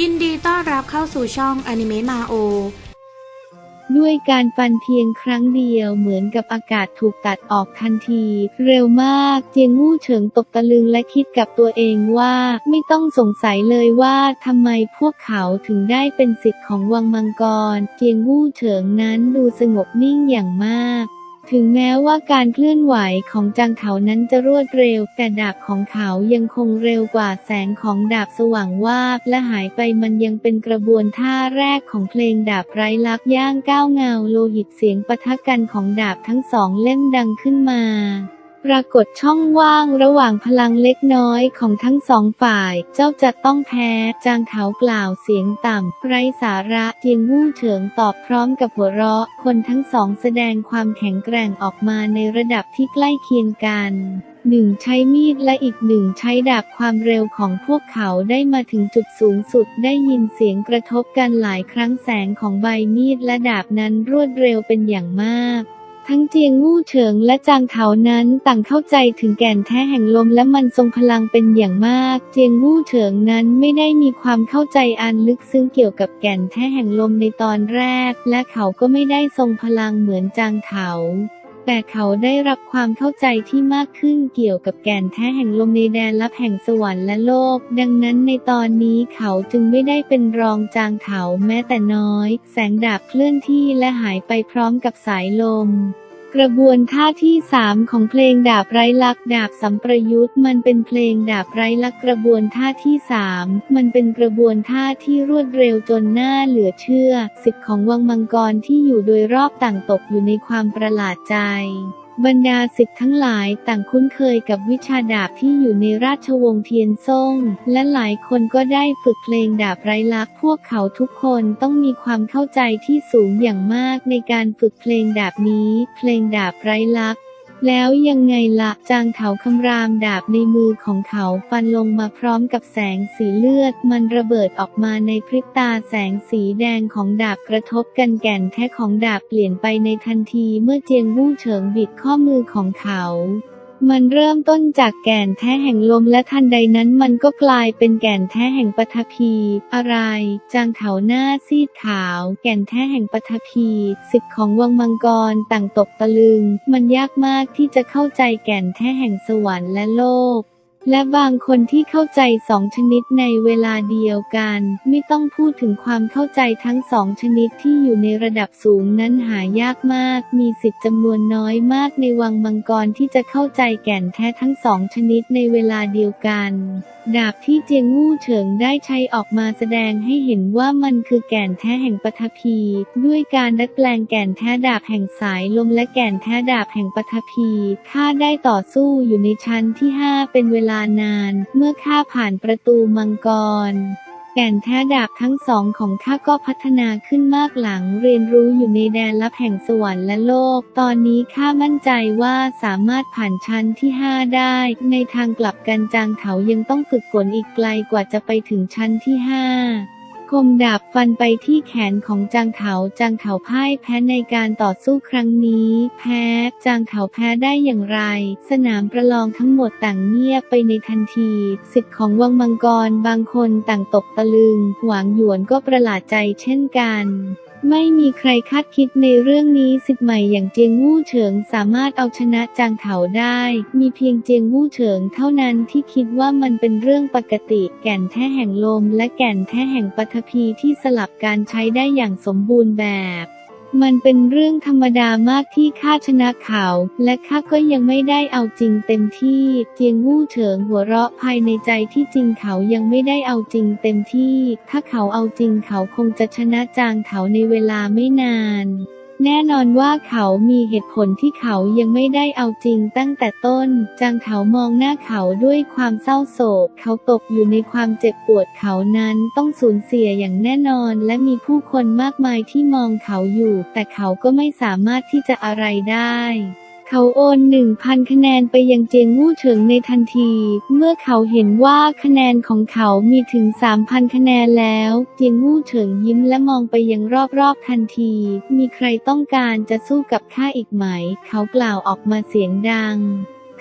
ยินดีต้อนรับเข้าสู่ช่องอนิเมะมาโอ ด้วยการฟันเพียงครั้งเดียวเหมือนกับอากาศถูกตัดออกทันที เร็วมากเจียงวู่เฉิงตกตะลึงและคิดกับตัวเองว่า ไม่ต้องสงสัยเลยว่าทำไมพวกเขาถึงได้เป็นสิทธิ์ของวังมังกร เจียงวู่เฉิงนั้นดูสงบนิ่งอย่างมาก ถึงแม้ว่าการเคลื่อนไหวของจางเขานั้นจะรวดเร็ว แต่ดาบของเขายังคงเร็วกว่าแสงของดาบสว่างวาบและหายไปมันยังเป็นกระบวนท่าแรกของเพลงดาบไร้ลักษ์ย่างก้าวเงาโลหิตเสียงปะทะกันของดาบทั้งสองเล่มดังขึ้นมา ปรากฏช่องว่างระหว่างพลังเล็กน้อยของทั้งสองฝ่าย เจ้าจะต้องแพ้ จางเถากล่าวเสียงต่ำไร้สาระเจียงวู่เฉิงตอบพร้อมกับหัวเราะ คนทั้งสองแสดงความแข็งแกร่งออกมาในระดับที่ใกล้เคียงกันหนึ่งใช้มีดและอีกหนึ่งใช้ดาบความเร็วของพวกเขาได้มาถึงจุดสูงสุดได้ยินเสียงกระทบกันหลายครั้งแสงของใบมีดและดาบนั้นรวดเร็วเป็นอย่างมาก ทั้งเจียงงู่เฉิงและจางเถานั้นต่างเข้าใจถึงแก่นแท้แห่งลมและมันทรงพลังเป็นอย่างมาก เจียงงู่เฉิงนั้นไม่ได้มีความเข้าใจอันลึกซึ้งเกี่ยวกับแก่นแท้แห่งลมในตอนแรก และเขาก็ไม่ได้ทรงพลังเหมือนจางเถา แต่เขาได้รับความเข้าใจที่มากขึ้นเกี่ยวกับแก่นแท้แห่งลมในแดนลับแห่งสวรรค์และโลก ดังนั้นในตอนนี้เขาจึงไม่ได้เป็นรองจางเถาแม้แต่น้อย แสงดาบเคลื่อนที่และหายไปพร้อมกับสายลม กระบวนท่าที่สามของเพลงดาบไร้ลักดาบสัมประยุทธ์ มันเป็นเพลงดาบไร้ลักกระบวนท่าที่สามมันเป็นกระบวนท่าที่รวดเร็วจนหน้าเหลือเชื่อสิทธิ์ของวังมังกรที่อยู่โดยรอบต่างตกอยู่ในความประหลาดใจ บรรดาสิทธิ์ทั้งหลายต่างคุ้นเคยกับวิชาดาบที่อยู่ในราชวงศ์เทียนซ่ง และหลายคนก็ได้ฝึกเพลงดาบไร้ลักษ์พวกเขาทุกคนต้องมีความเข้าใจที่สูงอย่างมากในการฝึกเพลงดาบนี้ เพลงดาบไร้ลักษ์ แล้วยังไงละจางเขาคำรามดาบในมือของเขาฟันลงมาพร้อมกับแสงสีเลือด มันระเบิดออกมาในพริบตาแสงสีแดงของดาบกระทบกันแก่นแท้ของดาบเปลี่ยนไปในทันทีเมื่อเจียงวู่เฉิงบิดข้อมือของเขา มันเริ่มต้นจากแก่นแท้แห่งลมและทันใดนั้นมันก็กลายเป็นแก่นแท้แห่งปฐพี อะไร จางเถาหน้าซีดขาว แก่นแท้แห่งปฐพีสิทธิ์ของวังมังกรต่างตกตะลึง มันยากมากที่จะเข้าใจแก่นแท้แห่งสวรรค์และโลก และบางคนที่เข้าใจสองชนิดในเวลาเดียวกัน ไม่ต้องพูดถึงความเข้าใจทั้งสองชนิดที่อยู่ในระดับสูงนั้นหายากมาก มีสิทธิ์จำนวนน้อยมากในวังมังกรที่จะเข้าใจแก่นแท้ทั้งสองชนิดในเวลาเดียวกัน ดาบที่เจียงวู่เฉิงได้ใช้ออกมาแสดงให้เห็นว่ามันคือแก่นแท้แห่งปฐพี ด้วยการดัดแปลงแก่นแท้ดาบแห่งสายลมและแก่นแท้ดาบแห่งปฐพีข้าได้ต่อสู้อยู่ในชั้นที่ 5 เป็นเวลานาน เมื่อข้าผ่านประตูมังกร แก่นแท้ดาบทั้งสองของข้าก็พัฒนาขึ้นมากหลังเรียนรู้อยู่ในแดนลับแห่งสวรรค์และโลก ตอนนี้ข้ามั่นใจว่าสามารถผ่านชั้นที่ 5 ได้ ในทางกลับกันจางเถายังต้องฝึกฝนอีกไกลกว่าจะไปถึงชั้นที่ 5 คมดาบฟันไปที่แขนของจางเถาจางเถาพ่ายแพ้ในการต่อสู้ครั้งนี้ แพ้ จางเถาแพ้ได้อย่างไร สนามประลองทั้งหมดต่างเงียบไปในทันทีสิทธิ์ของวังมังกรบางคนต่างตกตะลึง หวางหยวนก็ประหลาดใจเช่นกัน ไม่มีใครคาดคิดในเรื่องนี้สิทธิ์ใหม่อย่างเจียงวู่เฉิงสามารถเอาชนะจางเถาได้ มีเพียงเจียงวู่เฉิงเท่านั้นที่คิดว่ามันเป็นเรื่องปกติ แก่นแท้แห่งลม และแก่นแท้แห่งปฐพีที่สลับการใช้ได้อย่างสมบูรณ์แบบ มันเป็นเรื่องธรรมดามากที่ข้าชนะเขา และข้าก็ยังไม่ได้เอาจริงเต็มที่ เจียงวู่เฉิงหัวเราะภายในใจที่จริงเขายังไม่ได้เอาจริงเต็มที่ ถ้าเขาเอาจริงเขาคงจะชนะจางเขาในเวลาไม่นาน แน่นอนว่าเขามีเหตุผลที่เขายังไม่ได้เอาจริงตั้งแต่ต้น จางเขามองหน้าเขาด้วยความเศร้าโศก เขาตกอยู่ในความเจ็บปวดเขานั้นต้องสูญเสียอย่างแน่นอน และมีผู้คนมากมายที่มองเขาอยู่ แต่เขาก็ไม่สามารถที่จะอะไรได้ เขาโอน 1,000 คะแนนไปยังเจียงวู่เฉิงในทันที เมื่อเขาเห็นว่าคะแนนของเขามีถึง 3,000 คะแนนแล้ว เจียงวู่เฉิงยิ้มและมองไปยังรอบๆทันที มีใครต้องการจะสู้กับข้าอีกไหม เขากล่าวออกมาเสียงดัง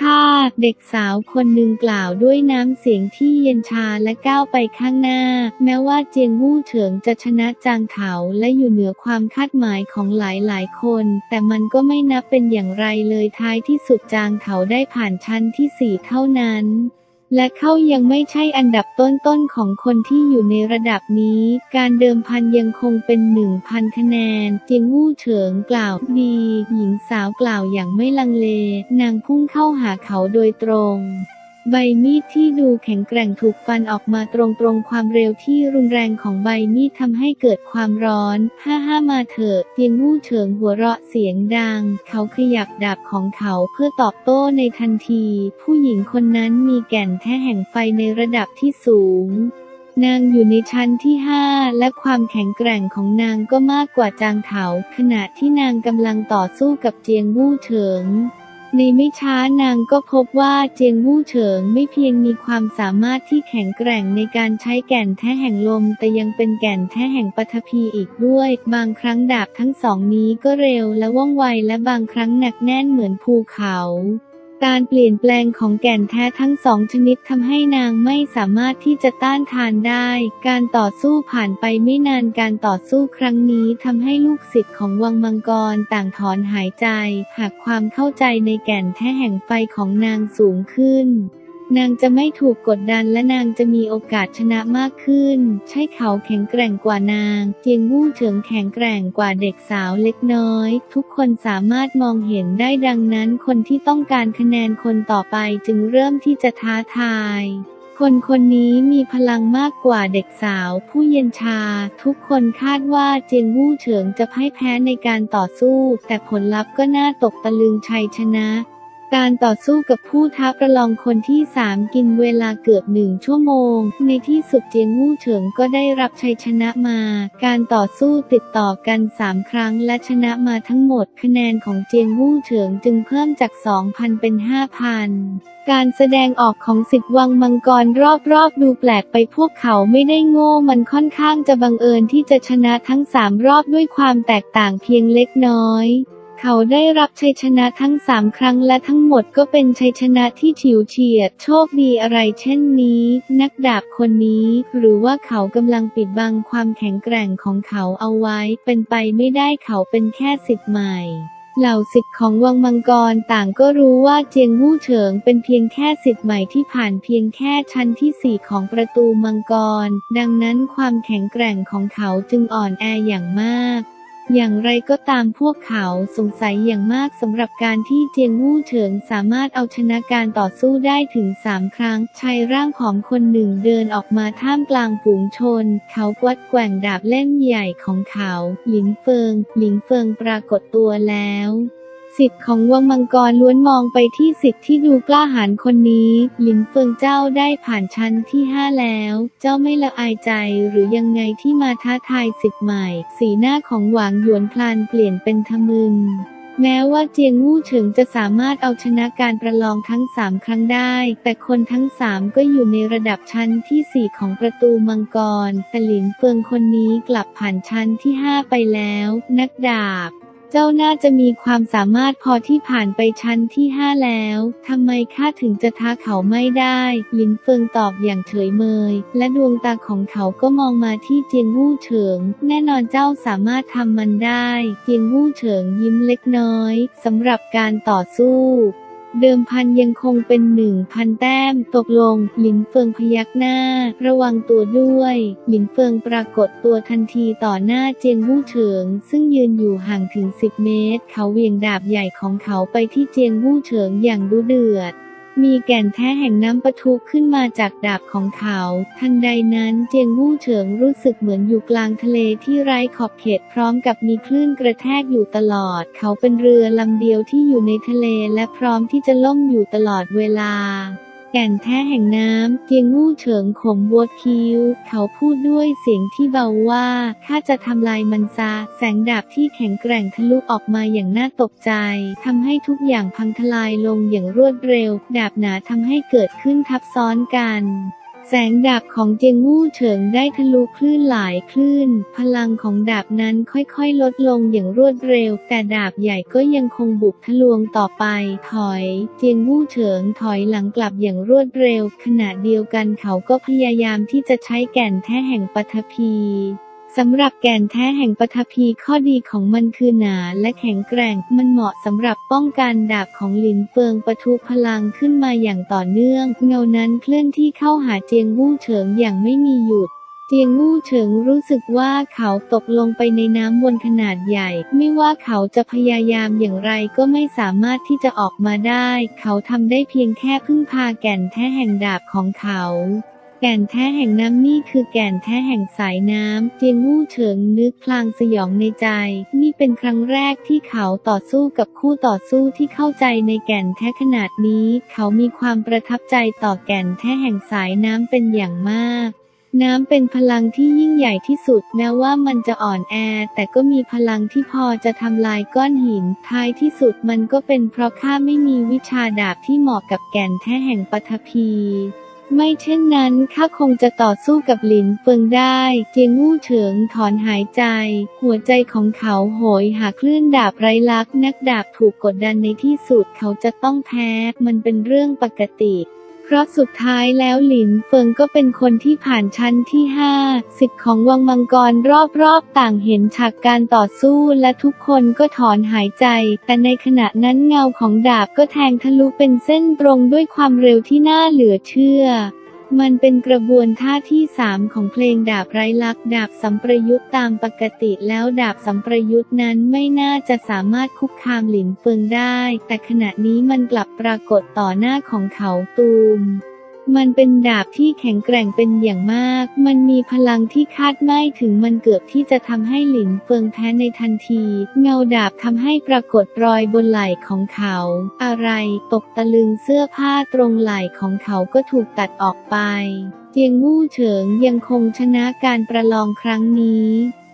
ข้าเด็กสาวคนหนึ่งกล่าวด้วยน้ำเสียงที่เย็นชาและก้าวไปข้างหน้า แม้ว่าเจียงวู่เฉิงจะชนะจางเถาและอยู่เหนือความคาดหมายของหลายๆ คน แต่มันก็ไม่นับเป็นอย่างไรเลยท้ายที่สุดจางเถาได้ผ่านชั้นที่สี่เท่านั้น และเขายังไม่ใช่อันดับต้นๆของคนที่อยู่ในระดับนี้ การเดิมพันยังคงเป็นหนึ่งพันคะแนน เจียงวู่เฉิงกล่าวดี หญิงสาวกล่าวอย่างไม่ลังเล นางพุ่งเข้าหาเขาโดยตรง ใบมีดที่ดูแข็งแกร่งถูกฟันออกมาตรงๆ ความเร็วที่รุนแรงของใบมีดทำให้เกิดความร้อน ห้าห้ามาเถอะเตียงวู่เฉิงหัวเราะเสียงดัง เขาขยับดาบของเขาเพื่อตอบโต้ในทันที ผู้หญิงคนนั้นมีแก่นแท้แห่งไฟในระดับที่สูงนางอยู่ในชั้นที่ห้าและความแข็งแกร่งของนางก็มากกว่าจางเถาขณะที่นางกำลังต่อสู้กับเจียงวู่เฉิง ในไม่ช้านางก็พบว่าเจียงวู่เฉิงไม่เพียงมีความสามารถที่แข็งแกร่งในการใช้แก่นแท้แห่งลม แต่ยังเป็นแก่นแท้แห่งปฐพีอีกด้วย บางครั้งดาบทั้งสองนี้ก็เร็วและว่องไวและบางครั้งหนักแน่นเหมือนภูเขา การเปลี่ยนแปลงของแก่นแท้ทั้งสองชนิดทำให้นางไม่สามารถที่จะต้านทานได้ การต่อสู้ผ่านไปไม่นานการต่อสู้ครั้งนี้ทำให้ลูกศิษย์ของวังมังกรต่างถอนหายใจ หากความเข้าใจในแก่นแท้แห่งไฟของนางสูงขึ้น นางจะไม่ถูกกดดันและนางจะมีโอกาสชนะมากขึ้น ใช่เขาแข็งแกร่งกว่านาง เจียงวู่เฉิงแข็งแกร่งกว่าเด็กสาวเล็กน้อย ทุกคนสามารถมองเห็นได้ดังนั้น คนที่ต้องการคะแนนคนต่อไปจึงเริ่มที่จะท้าทายคนคนนี้มีพลังมากกว่าเด็กสาว ผู้เย็นชา ทุกคนคาดว่าเจียงวู่เฉิงจะพ่ายแพ้ในการต่อสู้ แต่ผลลัพธ์ก็น่าตกตะลึงชัยชนะ การต่อสู้กับผู้ท้าประลองคนที่สามกินเวลาเกือบหนึ่งชั่วโมง ในที่สุดเจียงวู่เฉิงก็ได้รับชัยชนะมา การต่อสู้ติดต่อกันสามครั้งและชนะมาทั้งหมดคะแนนของเจียงวู่เฉิงจึงเพิ่มจาก 2,000 เป็น 5,000 การแสดงออกของสิทธิ์วังมังกรรอบๆ ดูแปลกไปพวกเขาไม่ได้โง่มันค่อนข้างจะบังเอิญที่จะชนะทั้งสามรอบด้วยความแตกต่างเพียงเล็กน้อย เขาได้รับชัยชนะทั้งสามครั้งและทั้งหมดก็เป็นชัยชนะที่ฉิวเฉียด โชคดีอะไรเช่นนี้ นักดาบคนนี้ หรือว่าเขากำลังปิดบังความแข็งแกร่งของเขาเอาไว้ เป็นไปไม่ได้เขาเป็นแค่สิทธิ์ใหม่เหล่าสิทธิ์ของวังมังกรต่างก็รู้ว่าเจียงวู่เฉิงเป็นเพียงแค่สิทธิ์ใหม่ที่ผ่านเพียงแค่ชั้นที่สี่ของประตูมังกร ดังนั้นความแข็งแกร่งของเขาจึงอ่อนแออย่างมาก อย่างไรก็ตามพวกเขาสงสัยอย่างมากสำหรับการที่เจียงวู่เฉิงสามารถเอาชนะการต่อสู้ได้ถึงสามครั้ง ชายร่างผอมคนหนึ่งเดินออกมาท่ามกลางฝูงชน เขากวัดแกว่งดาบเล่มใหญ่ของเขา หลินเฟิง หลินเฟิงปรากฏตัวแล้ว สิทธิ์ของวังมังกรล้วนมองไปที่สิทธิ์ที่ดูกล้าหาญคนนี้ หลินเฟิงเจ้าได้ผ่านชั้นที่ห้าแล้ว เจ้าไม่ละอายใจหรือยังไงที่มาท้าทายสิทธิ์ใหม่ สีหน้าของหวางหยวนพลานเปลี่ยนเป็นทะมึนแม้ว่าเจียงวู่เฉิงจะสามารถเอาชนะการประลองทั้งสามครั้งได้ แต่คนทั้งสามก็อยู่ในระดับชั้นที่สี่ของประตูมังกร แต่หลินเฟิงคนนี้กลับผ่านชั้นที่ห้าไปแล้ว นักดาบ เจ้าน่าจะมีความสามารถพอที่ผ่านไปชั้นที่ห้าแล้ว ทำไมข้าถึงจะท้าเขาไม่ได้ลินเฟิงตอบอย่างเฉยเมย และดวงตาของเขาก็มองมาที่เจียงวู่เฉิง แน่นอนเจ้าสามารถทำมันได้ เจียงวู่เฉิงยิ้มเล็กน้อยสำหรับการต่อสู้ เดิมพันยังคงเป็นหนึ่งพันแต้ม ตกลง หลินเฟิงพยักหน้า ระวังตัวด้วย หลินเฟิงปรากฏตัวทันทีต่อหน้าเจียงวู่เฉิง ซึ่งยืนอยู่ห่างถึง 10 เมตร เขาเหวี่ยงดาบใหญ่ของเขาไปที่เจียงวู่เฉิงอย่างดุเดือด มีแก่นแท้แห่งน้ำปะทุขึ้นมาจากดาบของเขา ทันใดนั้นเจียงวู่เฉิงรู้สึกเหมือนอยู่กลางทะเลที่ไร้ขอบเขตพร้อมกับมีคลื่นกระแทกอยู่ตลอด เขาเป็นเรือลำเดียวที่อยู่ในทะเลและพร้อมที่จะล่มอยู่ตลอดเวลา แก่นแท้แห่งน้ำเกียงงู่เฉิงขมวดคิ้ว เขาพูดด้วยเสียงที่เบาว่าข้าจะทำลายมันซาแสงดาบที่แข็งแกร่งทะลุออกมาอย่างน่าตกใจทำให้ทุกอย่างพังทลายลงอย่างรวดเร็ว ดาบหนาทำให้เกิดขึ้นทับซ้อนกัน แสงดาบของเจียงวู่เฉิงได้ทะลุคลื่นหลายคลื่น พลังของดาบนั้นค่อยๆ ลดลงอย่างรวดเร็ว แต่ดาบใหญ่ก็ยังคงบุกทะลวงต่อไป ถอย เจียงวู่เฉิงถอยหลังกลับอย่างรวดเร็ว ขณะเดียวกันเขาก็พยายามที่จะใช้แก่นแท้แห่งปฐพี สำหรับแก่นแท้แห่งปฐพีข้อดีของมันคือหนาและแข็งแกร่ง มันเหมาะสำหรับป้องกันดาบของหลินเฟิงปะทุพลังขึ้นมาอย่างต่อเนื่อง เงานั้นเคลื่อนที่เข้าหาเจียงวู่เฉิงอย่างไม่มีหยุดเจียงวู่เฉิงรู้สึกว่าเขาตกลงไปในน้ำวนขนาดใหญ่ ไม่ว่าเขาจะพยายามอย่างไรก็ไม่สามารถที่จะออกมาได้ เขาทำได้เพียงแค่พึ่งพาแก่นแท้แห่งดาบของเขา แก่นแท้แห่งน้ำนี่คือแก่นแท้แห่งสายน้ำ เจียงวู่เฉิงนึกพลางสยองในใจ นี่เป็นครั้งแรกที่เขาต่อสู้กับคู่ต่อสู้ที่เข้าใจในแก่นแท้ขนาดนี้ เขามีความประทับใจต่อแก่นแท้แห่งสายน้ำเป็นอย่างมากน้ำเป็นพลังที่ยิ่งใหญ่ที่สุดแม้ว่ามันจะอ่อนแอ แต่ก็มีพลังที่พอจะทำลายก้อนหิน ท้ายที่สุดมันก็เป็นเพราะข้าไม่มีวิชาดาบที่เหมาะกับแก่นแท้แห่งปฐพี ไม่เช่นนั้นข้าคงจะต่อสู้กับหลินเฟิงได้ เจียงวู่เฉิงถอนหายใจ หัวใจของเขาโหยหาคลื่นดาบไร้ลักนักดาบถูกกดดันในที่สุดเขาจะต้องแพ้ มันเป็นเรื่องปกติ เพราะสุดท้ายแล้วหลินเฟิงก็เป็นคนที่ผ่านชั้นที่ห้าสิทธิ์ของวังมังกรรอบๆ ต่างเห็นฉากการต่อสู้และทุกคนก็ถอนหายใจ แต่ในขณะนั้นเงาของดาบก็แทงทะลุเป็นเส้นตรงด้วยความเร็วที่น่าเหลือเชื่อ มันเป็นกระบวนท่าที่สามของเพลงดาบไร้ลักษ์ดาบสัมประยุทธ์ตามปกติแล้วดาบสัมประยุทธ์นั้นไม่น่าจะสามารถคุกคามหลินเฟิงได้ แต่ขณะนี้มันกลับปรากฏต่อหน้าของเขาตูม มันเป็นดาบที่แข็งแกร่งเป็นอย่างมาก มันมีพลังที่คาดไม่ถึงมันเกือบที่จะทำให้หลินเฟิงแพ้ในทันที เงาดาบทำให้ปรากฏรอยบนไหล่ของเขา อะไรตกตะลึงเสื้อผ้าตรงไหล่ของเขาก็ถูกตัดออกไป เจียงวู่เฉิงยังคงชนะการประลองครั้งนี้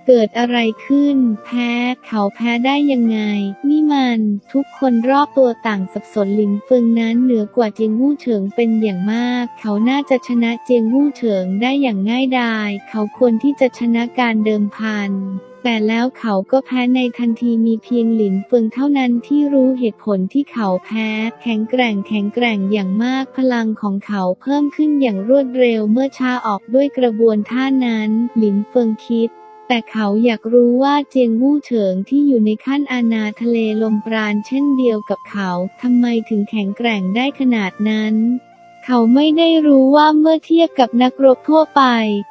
เกิดอะไรขึ้น แพ้ เขาแพ้ได้ยังไง นี่มันทุกคนรอบตัวต่างสับสนหลินเฟิงนั้นเหนือกว่าเจียงวู่เฉิงเป็นอย่างมาก เขาน่าจะชนะเจียงวู่เฉิงได้อย่างง่ายดายเขาควรที่จะชนะการเดิมพันแต่แล้วเขาก็แพ้ในทันทีมีเพียงหลินเฟิงเท่านั้นที่รู้เหตุผลที่เขาแพ้ แข็งแกร่งแข็งแกร่งอย่างมากพลังของเขาเพิ่มขึ้นอย่างรวดเร็วเมื่อชาออกด้วยกระบวนท่านั้น หลินเฟิงคิด แต่เขาอยากรู้ว่าเจียงวู่เฉิงที่อยู่ในขั้นอาณาทะเลลมปราณเช่นเดียวกับเขาทำไมถึงแข็งแกร่งได้ขนาดนั้น เขาไม่ได้รู้ว่าเมื่อเทียบกับนักรบทั่วไป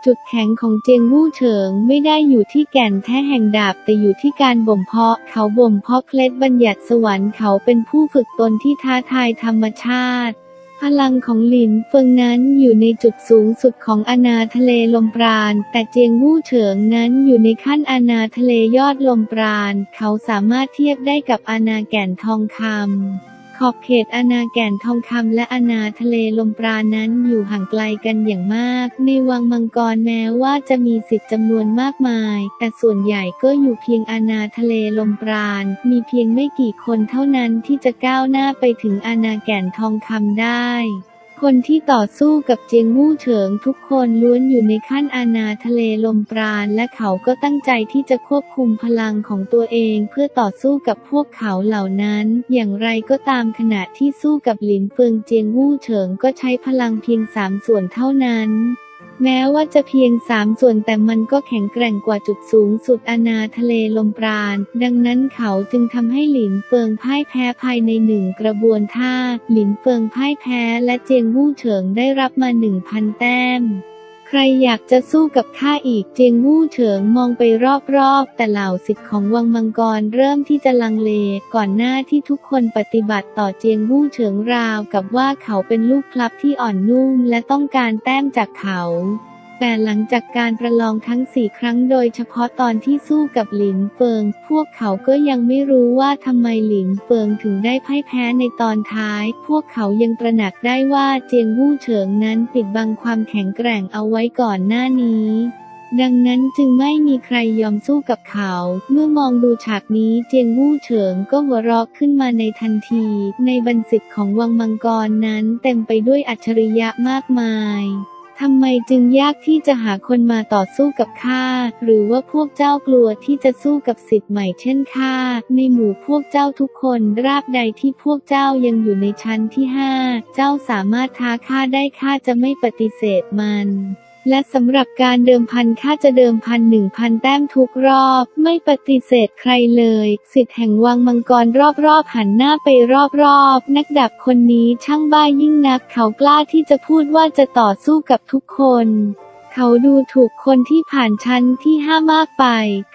จุดแข็งของเจียงวู่เฉิงไม่ได้อยู่ที่แก่นแท้แห่งดาบแต่อยู่ที่การบ่มเพาะ เขาบ่มเพาะเคล็ดบัญญัติสวรรค์เขาเป็นผู้ฝึกตนที่ท้าทายธรรมชาติ พลังของหลินเฟิงนั้นอยู่ในจุดสูงสุดของอาณาทะเลลมปราณ แต่เจียงวู่เฉิงนั้นอยู่ในขั้นอาณาทะเลยอดลมปราณ เขาสามารถเทียบได้กับอาณาแก่นทองคำ ขอบเขตอาณาแก่นทองคำและอาณาทะเลลมปราณนั้นอยู่ห่างไกลกันอย่างมาก ในวังมังกรแม้ว่าจะมีสิทธิ์จำนวนมากมาย แต่ส่วนใหญ่ก็อยู่เพียงอาณาทะเลลมปราณ มีเพียงไม่กี่คนเท่านั้นที่จะก้าวหน้าไปถึงอาณาแก่นทองคำได้ คนที่ต่อสู้กับเจียงมู่เฉิงทุกคนล้วนอยู่ในขั้นอาณาทะเลลมปราณและเขาก็ตั้งใจที่จะควบคุมพลังของตัวเองเพื่อต่อสู้กับพวกเขาเหล่านั้น อย่างไรก็ตามขณะที่สู้กับหลินเฟิงเจียงมู่เฉิงก็ใช้พลังเพียงสามส่วนเท่านั้น แม้ว่าจะเพียงสามส่วนแต่มันก็แข็งแกร่งกว่าจุดสูงสุดอาณาทะเลลมปราณ ดังนั้นเขาจึงทำให้หลินเฟิงพ่ายแพ้ภายในหนึ่งกระบวนท่า หลินเฟิงพ่ายแพ้และเจียงวู่เฉิงได้รับมาหนึ่งพันแต้ม รอยากจะสู้กับข้าอีกเจียงวู่เฉิงมองไปรอบๆ แต่เหล่าสิทธิ์ของวังมังกรเริ่มที่จะลังเล ก่อนหน้าที่ทุกคนปฏิบัติต่อเจียงวู่เฉิงราวกับว่าเขาเป็นลูกพลับที่อ่อนนุ่มและต้องการแต้มจากเขา แต่หลังจากการประลองทั้งสี่ครั้งโดยเฉพาะตอนที่สู้กับหลินเฟิง พวกเขาก็ยังไม่รู้ว่าทำไมหลินเฟิงถึงได้พ่ายแพ้ในตอนท้าย พวกเขายังตระหนักได้ว่าเจียงวู่เฉิงนั้นปิดบังความแข็งแกร่งเอาไว้ก่อนหน้านี้ดังนั้นจึงไม่มีใครยอมสู้กับเขา เมื่อมองดูฉากนี้เจียงวู่เฉิงก็หัวเราะขึ้นมาในทันที ในบรรสิทธิ์ของวังมังกรนั้นเต็มไปด้วยอัจฉริยะมากมาย ทำไมจึงยากที่จะหาคนมาต่อสู้กับข้า หรือว่าพวกเจ้ากลัวที่จะสู้กับสิทธิ์ใหม่เช่นข้า ในหมู่พวกเจ้าทุกคนราบใดที่พวกเจ้ายังอยู่ในชั้นที่ห้า เจ้าสามารถท้าข้าได้ข้าจะไม่ปฏิเสธมัน และสำหรับการเดิมพันข้าจะเดิมพันหนึ่งพันแต้มทุกรอบ ไม่ปฏิเสธใครเลย สิทธิ์แห่งวังมังกรรอบๆหันหน้าไปรอบๆ นักดับคนนี้ช่างบ้ายิ่งนักเขากล้าที่จะพูดว่าจะต่อสู้กับทุกคนเขาดูถูกคนที่ผ่านชั้นที่ห้ามากไป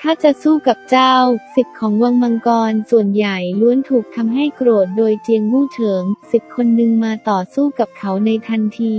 ข้าจะสู้กับเจ้า สิทธิ์ของวังมังกรส่วนใหญ่ล้วนถูกทำให้โกรธโดยเจียงมู่เฉิง สิทธิ์คนหนึ่งมาต่อสู้กับเขาในทันที